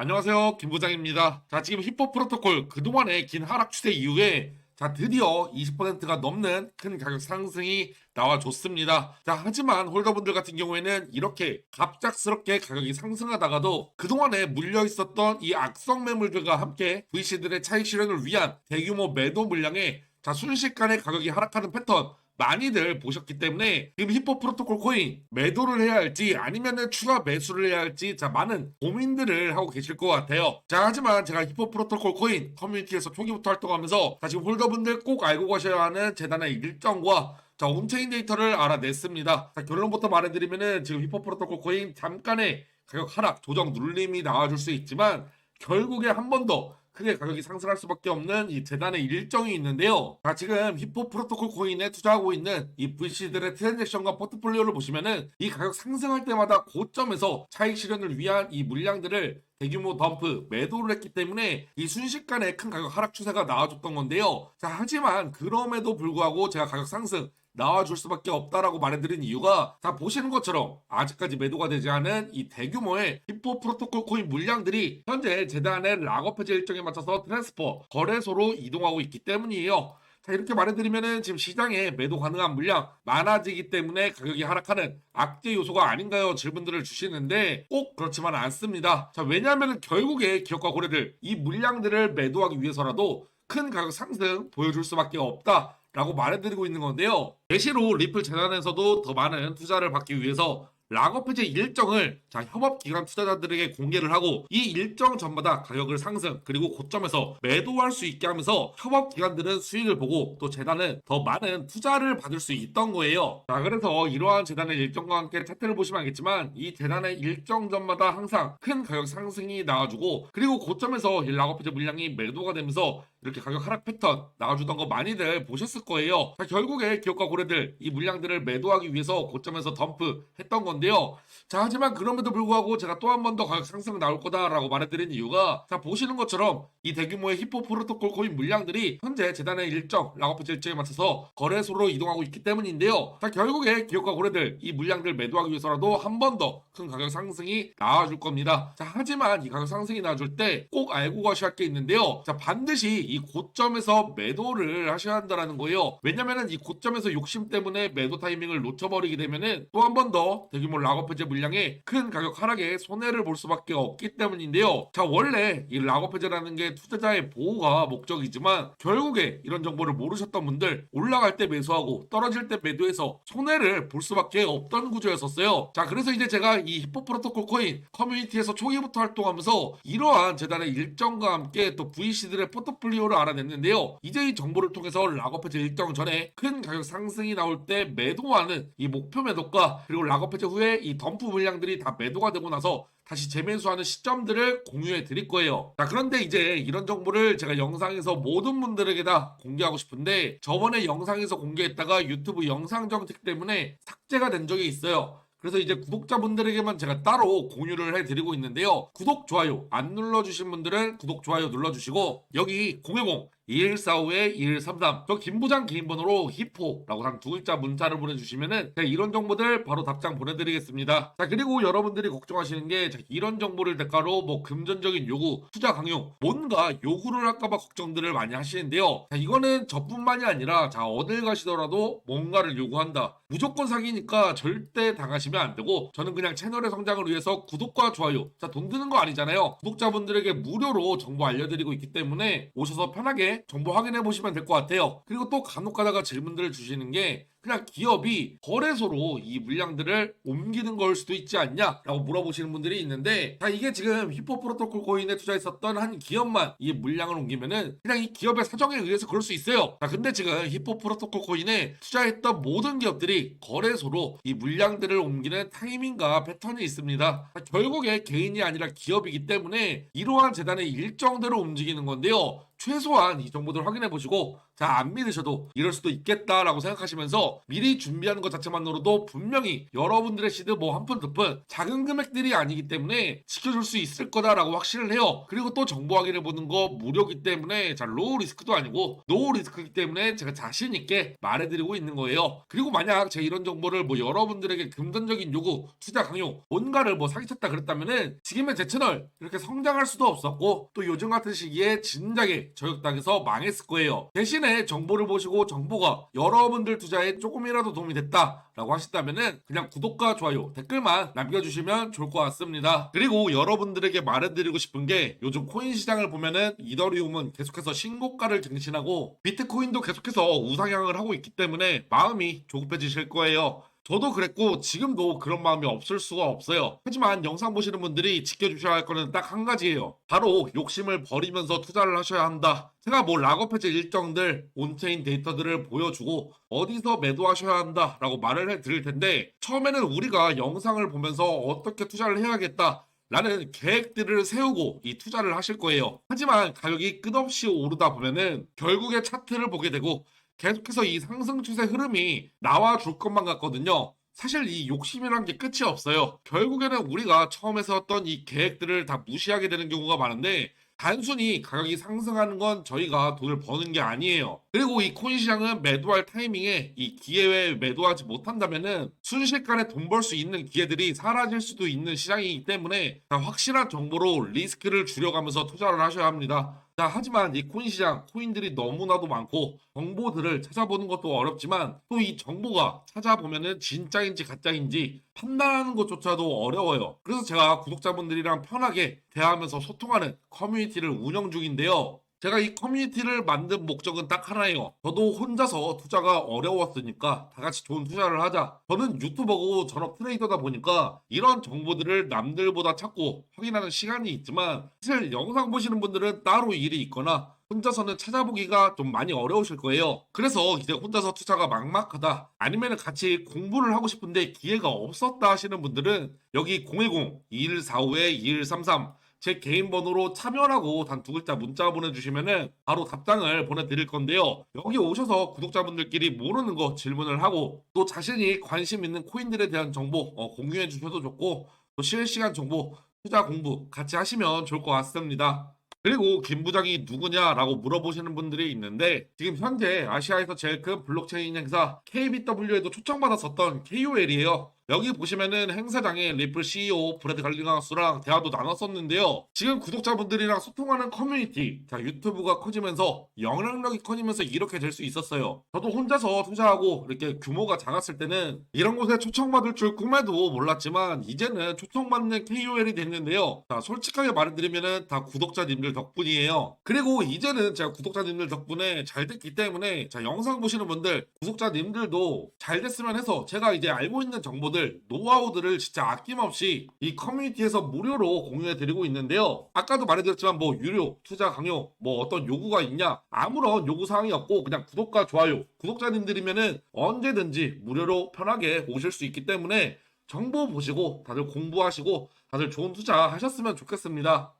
안녕하세요. 김 부장입니다. 자, 지금 힙합 프로토콜 그동안의 긴 하락 추세 이후에 자, 드디어 20%가 넘는 큰 가격 상승이 나와줬습니다. 자, 하지만 홀더분들 같은 경우에는 이렇게 갑작스럽게 가격이 상승하다가도 그동안에 물려 있었던 이 악성 매물들과 함께 VC들의 차익 실현을 위한 대규모 매도 물량에 자, 순식간에 가격이 하락하는 패턴 많이들 보셨기 때문에 지금 히포 프로토콜 코인 매도를 해야 할지 아니면은 추가 매수를 해야 할지 자 많은 고민들을 하고 계실 것 같아요. 자 하지만 제가 히포 프로토콜 코인 커뮤니티에서 초기부터 활동하면서 자 지금 홀더분들 꼭 알고 가셔야 하는 재단의 일정과 자 온체인 데이터를 알아냈습니다. 자 결론부터 말해드리면은 지금 히포 프로토콜 코인 잠깐의 가격 하락 조정 눌림이 나와줄 수 있지만 결국에 한 번 더 크게 가격이 상승할 수밖에 없는 이 재단의 일정이 있는데요. 자, 지금 히포 프로토콜 코인에 투자하고 있는 이 VC들의 트랜잭션과 포트폴리오를 보시면은 이 가격 상승할 때마다 고점에서 차익 실현을 위한 이 물량들을 대규모 덤프 매도를 했기 때문에 이 순식간에 큰 가격 하락 추세가 나와줬던 건데요. 자, 하지만 그럼에도 불구하고 제가 가격 상승 나와줄 수밖에 없다라고 말해드린 이유가 다 보시는 것처럼 아직까지 매도가 되지 않은 이 대규모의 히포 프로토콜 코인 물량들이 현재 재단의 락업 해제 일정에 맞춰서 트랜스퍼 거래소로 이동하고 있기 때문이에요. 자 이렇게 말해드리면은 지금 시장에 매도 가능한 물량 많아지기 때문에 가격이 하락하는 악재 요소가 아닌가요? 질문들을 주시는데 꼭 그렇지만 않습니다. 자 왜냐하면 결국에 기업과 고래들 이 물량들을 매도하기 위해서라도 큰 가격 상승 보여줄 수밖에 없다. 라고 말해드리고 있는 건데요. 대시로 리플 재단에서도 더 많은 투자를 받기 위해서 락업 해제 일정을 자 협업 기관 투자자들에게 공개를 하고 이 일정 전마다 가격을 상승 그리고 고점에서 매도할 수 있게 하면서 협업 기관들은 수익을 보고 또 재단은 더 많은 투자를 받을 수 있던 거예요. 자 그래서 이러한 재단의 일정과 함께 차트를 보시면 알겠지만 이 재단의 일정 전마다 항상 큰 가격 상승이 나와주고 그리고 고점에서 이 락업 해제 물량이 매도가 되면서 이렇게 가격 하락 패턴 나와주던 거 많이들 보셨을 거예요. 자, 결국에 기업과 고래들 이 물량들을 매도하기 위해서 고점에서 덤프 했던 건데요. 자, 하지만 그럼에도 불구하고 제가 또 한 번 더 가격 상승 나올 거다라고 말해드린 이유가 자, 보시는 것처럼 이 대규모의 히포 프로토콜 코인 물량들이 현재 재단의 일정, 락업해제 일정에 맞춰서 거래소로 이동하고 있기 때문인데요. 자, 결국에 기업과 고래들 이 물량들 매도하기 위해서라도 한 번 더 큰 가격 상승이 나와줄 겁니다. 자, 하지만 이 가격 상승이 나와줄 때 꼭 알고 가셔야 할 게 있는데요. 자, 반드시 이 고점에서 매도를 하셔야 한다는 거예요. 왜냐면은 이 고점에서 욕심 때문에 매도 타이밍을 놓쳐버리게 되면은 또 한 번 더 대규모 락업 해제 물량에 큰 가격 하락에 손해를 볼 수밖에 없기 때문인데요. 자, 원래 이 락업 해제라는 게 투자자의 보호가 목적이지만 결국에 이런 정보를 모르셨던 분들 올라갈 때 매수하고 떨어질 때 매도해서 손해를 볼 수밖에 없던 구조였었어요. 자, 그래서 이제 제가 이 히포 프로토콜 코인 커뮤니티에서 초기부터 활동하면서 이러한 재단의 일정과 함께 또 VC들의 포트폴리오 를 알아냈는데요. 이제 이 정보를 통해서 락업 해제 일정 전에 큰 가격 상승이 나올 때 매도하는 이 목표 매도가 그리고 락업 해제 후에 이 덤프 물량들이 다 매도가 되고 나서 다시 재매수하는 시점들을 공유해 드릴 거예요. 자, 그런데 이제 이런 정보를 제가 영상에서 모든 분들에게 다 공개하고 싶은데 저번에 영상에서 공개했다가 유튜브 영상 정책 때문에 삭제가 된 적이 있어요. 그래서 이제 구독자분들에게만 제가 따로 공유를 해드리고 있는데요. 구독, 좋아요 안 눌러주신 분들은 구독, 좋아요 눌러주시고 여기 010 2145-2133. 저 김부장 개인 번호로 히포라고 한 두 글자 문자를 보내주시면은 이런 정보들 바로 답장 보내드리겠습니다. 자, 그리고 여러분들이 걱정하시는 게 자, 이런 정보를 대가로 뭐 금전적인 요구, 투자 강요, 뭔가 요구를 할까봐 걱정들을 많이 하시는데요. 자, 이거는 저뿐만이 아니라 자, 어딜 가시더라도 뭔가를 요구한다. 무조건 사기니까 절대 당하시면 안 되고 저는 그냥 채널의 성장을 위해서 구독과 좋아요. 자, 돈 드는 거 아니잖아요. 구독자분들에게 무료로 정보 알려드리고 있기 때문에 오셔서 편하게 정보 확인해 보시면 될 것 같아요. 그리고 또 간혹 가다가 질문들을 주시는 게 그냥 기업이 거래소로 이 물량들을 옮기는 걸 수도 있지 않냐라고 물어보시는 분들이 있는데 자 이게 지금 히포 프로토콜 코인에 투자했었던 한 기업만 이 물량을 옮기면은 그냥 이 기업의 사정에 의해서 그럴 수 있어요. 자 근데 지금 히포 프로토콜 코인에 투자했던 모든 기업들이 거래소로 이 물량들을 옮기는 타이밍과 패턴이 있습니다. 자, 결국에 개인이 아니라 기업이기 때문에 이러한 재단의 일정대로 움직이는 건데요. 최소한 이 정보들 확인해 보시고 자, 안 믿으셔도 이럴 수도 있겠다라고 생각하시면서 미리 준비하는 것 자체만으로도 분명히 여러분들의 시드 뭐 한 푼 두 푼 작은 금액들이 아니기 때문에 지켜줄 수 있을 거다라고 확신을 해요. 그리고 또 정보 확인을 보는 거 무료기 때문에 자, 로우 리스크도 아니고 노우 리스크이기 때문에 제가 자신 있게 말해드리고 있는 거예요. 그리고 만약 제 이런 정보를 뭐 여러분들에게 금전적인 요구, 투자 강요, 뭔가를 뭐 사기쳤다 그랬다면은 지금의 제 채널 이렇게 성장할 수도 없었고 또 요즘 같은 시기에 진작에 저격당해서 망했을 거예요. 대신에 정보를 보시고 정보가 여러분들 투자에 조금이라도 도움이 됐다라고 하신다면은 그냥 구독과 좋아요, 댓글만 남겨주시면 좋을 것 같습니다. 그리고 여러분들에게 말해드리고 싶은 게 요즘 코인 시장을 보면은 이더리움은 계속해서 신고가를 갱신하고 비트코인도 계속해서 우상향을 하고 있기 때문에 마음이 조급해지실 거예요. 저도 그랬고 지금도 그런 마음이 없을 수가 없어요. 하지만 영상 보시는 분들이 지켜주셔야 할 거는 딱 한 가지예요. 바로 욕심을 버리면서 투자를 하셔야 한다. 제가 뭐 락업 해제 일정들, 온체인 데이터들을 보여주고 어디서 매도하셔야 한다라고 말을 해드릴 텐데 처음에는 우리가 영상을 보면서 어떻게 투자를 해야겠다. 라는 계획들을 세우고 이 투자를 하실 거예요. 하지만 가격이 끝없이 오르다 보면은 결국에 차트를 보게 되고 계속해서 이 상승 추세 흐름이 나와줄 것만 같거든요. 사실 이 욕심이란 게 끝이 없어요. 결국에는 우리가 처음에 세웠던 이 계획들을 다 무시하게 되는 경우가 많은데 단순히 가격이 상승하는 건 저희가 돈을 버는 게 아니에요. 그리고 이 코인 시장은 매도할 타이밍에 이 기회에 매도하지 못한다면은 순식간에 돈 벌 수 있는 기회들이 사라질 수도 있는 시장이기 때문에 확실한 정보로 리스크를 줄여가면서 투자를 하셔야 합니다. 자, 하지만 이 코인 시장, 코인들이 너무나도 많고 정보들을 찾아보는 것도 어렵지만 또 이 정보가 찾아보면은 진짜인지 가짜인지 판단하는 것조차도 어려워요. 그래서 제가 구독자분들이랑 편하게 대화하면서 소통하는 커뮤니티를 운영 중인데요. 제가 이 커뮤니티를 만든 목적은 딱 하나예요. 저도 혼자서 투자가 어려웠으니까 다 같이 좋은 투자를 하자. 저는 유튜버고 전업 트레이더다 보니까 이런 정보들을 남들보다 찾고 확인하는 시간이 있지만 사실 영상 보시는 분들은 따로 일이 있거나 혼자서는 찾아보기가 좀 많이 어려우실 거예요. 그래서 이제 혼자서 투자가 막막하다 아니면 같이 공부를 하고 싶은데 기회가 없었다 하시는 분들은 여기 010-2145-2133 제 개인 번호로 참여라고 단 두 글자 문자 보내주시면은 바로 답장을 보내드릴 건데요. 여기 오셔서 구독자분들끼리 모르는 거 질문을 하고 또 자신이 관심 있는 코인들에 대한 정보 어, 공유해 주셔도 좋고 또 실시간 정보 투자 공부 같이 하시면 좋을 것 같습니다. 그리고 김 부장이 누구냐라고 물어보시는 분들이 있는데 지금 현재 아시아에서 제일 큰 블록체인 행사 KBW에도 초청받았었던 KOL이에요. 여기 보시면은 행사장에 리플 CEO 브래드 갈링하우스랑 대화도 나눴었는데요. 지금 구독자분들이랑 소통하는 커뮤니티, 자 유튜브가 커지면서 영향력이 커지면서 이렇게 될 수 있었어요. 저도 혼자서 투자하고 이렇게 규모가 작았을 때는 이런 곳에 초청받을 줄 꿈에도 몰랐지만 이제는 초청받는 KOL이 됐는데요. 자 솔직하게 말해드리면은 다 구독자님들 덕분이에요. 그리고 이제는 제가 구독자님들 덕분에 잘 됐기 때문에 자 영상 보시는 분들 구독자님들도 잘 됐으면 해서 제가 이제 알고 있는 정보들 노하우들을 진짜 아낌없이 이 커뮤니티에서 무료로 공유해 드리고 있는데요. 아까도 말해드렸지만 뭐 유료, 투자 강요, 뭐 어떤 요구가 있냐 아무런 요구 사항이 없고 그냥 구독과 좋아요 구독자님들이면은 언제든지 무료로 편하게 오실 수 있기 때문에 정보 보시고 다들 공부하시고 다들 좋은 투자 하셨으면 좋겠습니다.